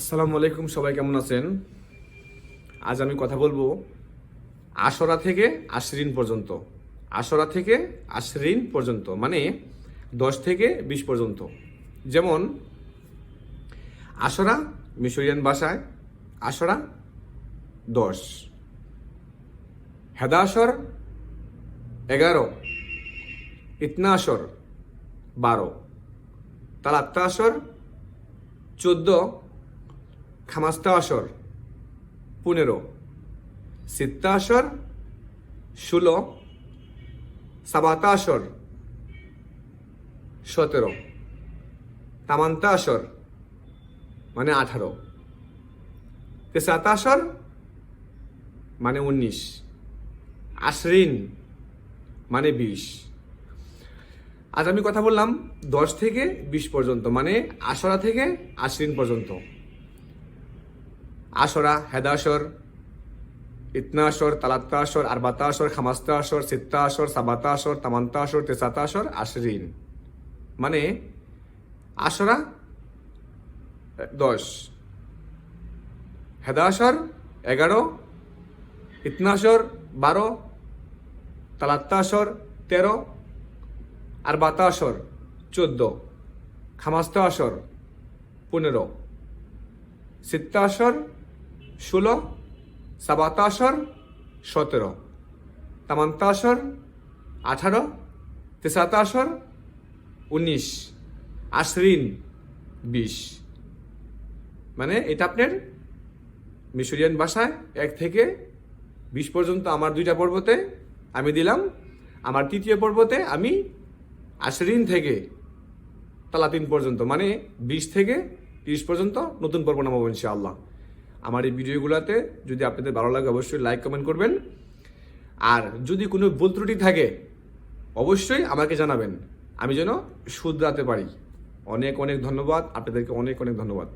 আসসালামু আলাইকুম, সবাই কেমন আছেন? আজ আমি কথা বলব আশরা থেকে আশরিন পর্যন্ত। আশরা থেকে আশরিন পর্যন্ত মানে দশ থেকে বিশ পর্যন্ত। যেমন, আশরা মিশরিয়ান ভাষায়, আশরা দশ। হেদাশর এগারো। ইতনাশর বারো। তালাত্তাশর চোদ্দ। খামাস্তা আসর, পনেরো। সিত্তা আসর, ষোলো। সাবাতা আসর, সতেরো। তামান্তা আসর মানে আঠারো। তেসাতা আসর মানে উনিশ। আশরিন মানে বিশ। আজ আমি কথা বললাম দশ থেকে বিশ পর্যন্ত মানে আশরা থেকে আশরিন পর্যন্ত আশরা হেদাশর ইতনা আসর তালাত্তা আসর আরবাতা আসর আসর সিত্তা আসর সাবাতা আসর তামান্তা আসর তেসাতা আসর আশরিন। মানে আশরা দশ। হেদাশর এগারো। ইতনা আসর বারো। তালাত্তা আসর তেরো। আর বাতা আসর চোদ্দ। খামাস্তা আসর পনেরো। সিত্তা আসর ষোলো সাবাতা আসর সতেরো। তামান্তা আসর আঠারো তেসাতা আসর উনিশ। আশরিন, বিশ। মানে এটা আপনার মিশরিয়ান ভাষায় এক থেকে বিশ পর্যন্ত আমার দুইটা পর্বতে আমি দিলাম। আমার তৃতীয় পর্বতে আমি আশরিন থেকে তালাতিন পর্যন্ত মানে বিশ থেকে তিরিশ পর্যন্ত নতুন পর্ব নামাবো ইনশাআল্লাহ। আমার এই ভিডিওগুলোতে যদি আপনাদের ভালো লাগে অবশ্যই লাইক কমেন্ট করবেন। আর যদি কোনো ভুল ত্রুটি থাকে, অবশ্যই আমাকে জানাবেন। আমি যেন শুধরাতে পারি। অনেক অনেক ধন্যবাদ। আপনাদেরকে অনেক অনেক ধন্যবাদ।